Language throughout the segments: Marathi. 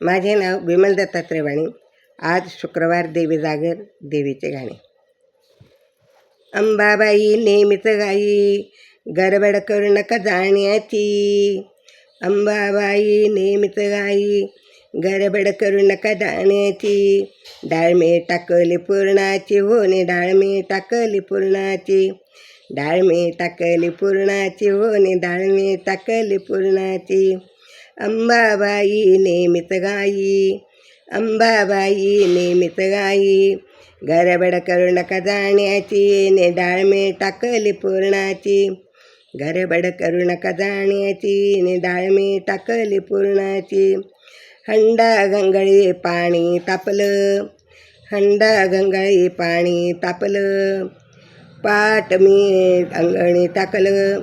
माझे नाव विमल दत्तात्रय वाणी आज शुक्रवार देवी जागर देवीचे गाणे अंबाबाई नेहमीच गाई गडबड करू नका जाण्याची. अंबाबाई नेहमीच गाई गडबड करू नका जाण्याची. डाळमे टाकली पूर्णाची होणे डाळमे टाकली पूर्णाची. डाळमे टाकली पूर्णाची होणे डाळमे टाकली पूर्णाची. अंबाबाई नेहमीच गाई अंबाबाई नेहमीच गाई गडबड करू नका जाण्याची ने डाळमे टाकली पूर्णाची गडबड करू नका जाण्याची ने डाळमे टाकली पूर्णाची हंडा गंगळी पाणी तापलं हंडा गंगाळी पाणी तापलं पाट मी अंगणी टाकलं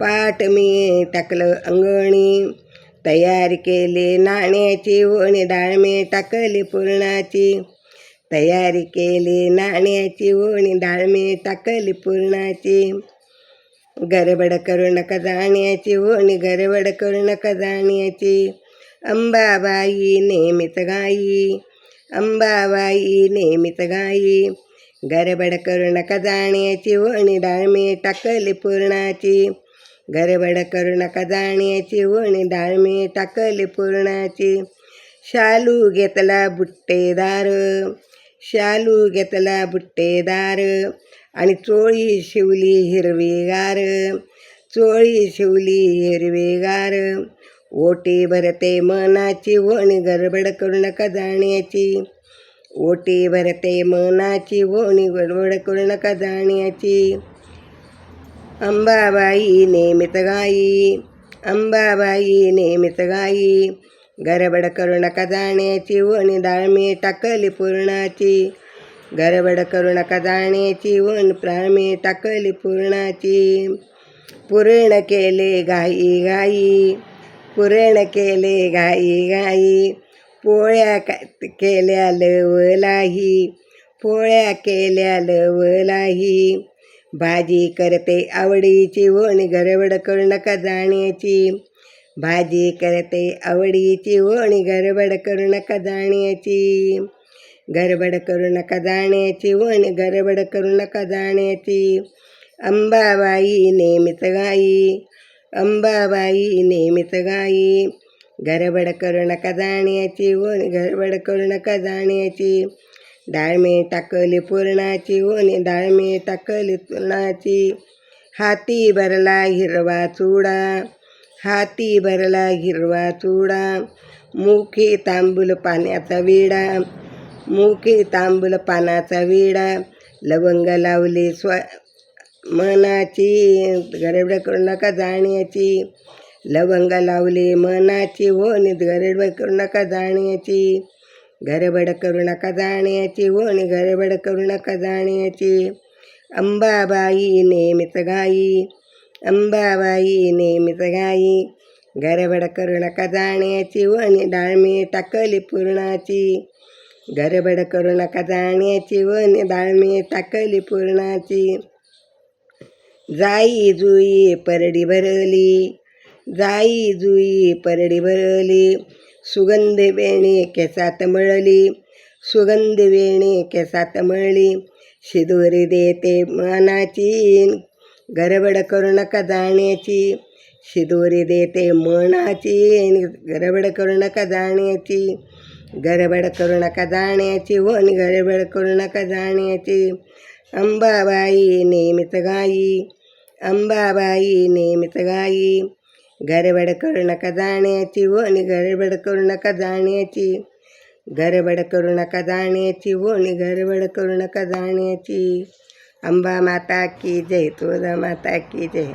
पाट मी टाकलं अंगणी तयार केली नाण्याची ओणी डाळमे टाकली पुरणाची. तयारी केली नाण्याची ओणी डाळमे टाकली पुरणाची. गरबड करू नका जाण्याची ओणी गरबड करू नका जाण्याची. अंबाबाई नेहमीच गाई अंबाबाई नेहमीच गाई. गरबड करू नका जाण्याची ओणी डाळमे टाकली पुरणाची. गडबड करू नका जाण्याची ओणी डाळमे टाकली पूर्णाची. शालू घेतला बुट्टेदार शालू घेतला बुट्टेदार. आणि चोळी शिवली हिरवीगार चोळी शिवली हिरवीगार. ओटी भरते मनाची ओणी गडबड करू नका जाण्याची. ओटी भरते मनाची ओणी गडबड करू नका जाण्याची. अंबाबाई नेमित गाई अंबाबाई नेहमीच गाई गरबड करू नका जाण्याची ओणी डाळमी टाकली पूर्णाची गरबड करू नका जाण्याची ओण प्राणी टाकली पूर्णाची पुरण केले गाई गाई पुरण केले घाई गाई पोळ्या का केल्या लवलाही पोळ्या केल्या लवलाही भाजी करते आवडीची वण गरबड करू नका जाण्याची. भाजी करते आवडीची वण गरबड करू नका जाण्याची. गरबड करू नका जाण्याची वण गरबड करू नका जाण्याची. अंबाबाई नेहमीच गाई अंबाबाई नेहमीच गाई. गरबड करू नका जाण्याची वण गरबड करू नका जाण्याची. डाळमे टाकली पुरणाची ओणी डाळमे टाकली पुरणाची. हाती भरला हिरवा चुडा हाती भरला हिरवा चुडा. मुखी तांबूल पाण्याचा विडा मुखी तांबूल पानाचा विडा. लवंग लावली स्व मनाची गरबड करू नका जाण्याची. लवंग लावली मनाची ओणी गरबड करू नका जाण्याची. गडबड करू नका जाण्याची वण गडबड करू नका जाण्याची. अंबाबाई नेहमीच गाई अंबाबाई नेहमीच गाई. गडबड करू नका जाण्याची वणी डाळमी टाकली पूर्णाची. गडबड करू नका जाण्याची ओणी डाळमी टाकली पूर्णाची. जाई जुई परडी भरली जाई जुई परडी भरली. सुगंध वेणी केसात मळली. सुगंध वेणी केसात मळली. शिदोरी देते मनाची गरबड करू नका जाण्याची. शिदोरी देते मनाची गरबड करू नका जाण्याची. गरबड करू नका जाण्याची वन गरबड करू नका जाण्याची. अंबाबाई नेहमीच गाई अंबाबाई नेहमीच गाई. गरबड करू नका जाण्याची ओणी गरबड करू नका जाण्याची गरबड करू नका जाण्याची ओणी गरबड करू नका जाण्याची अंबा माता की जय तुळजा माता की जय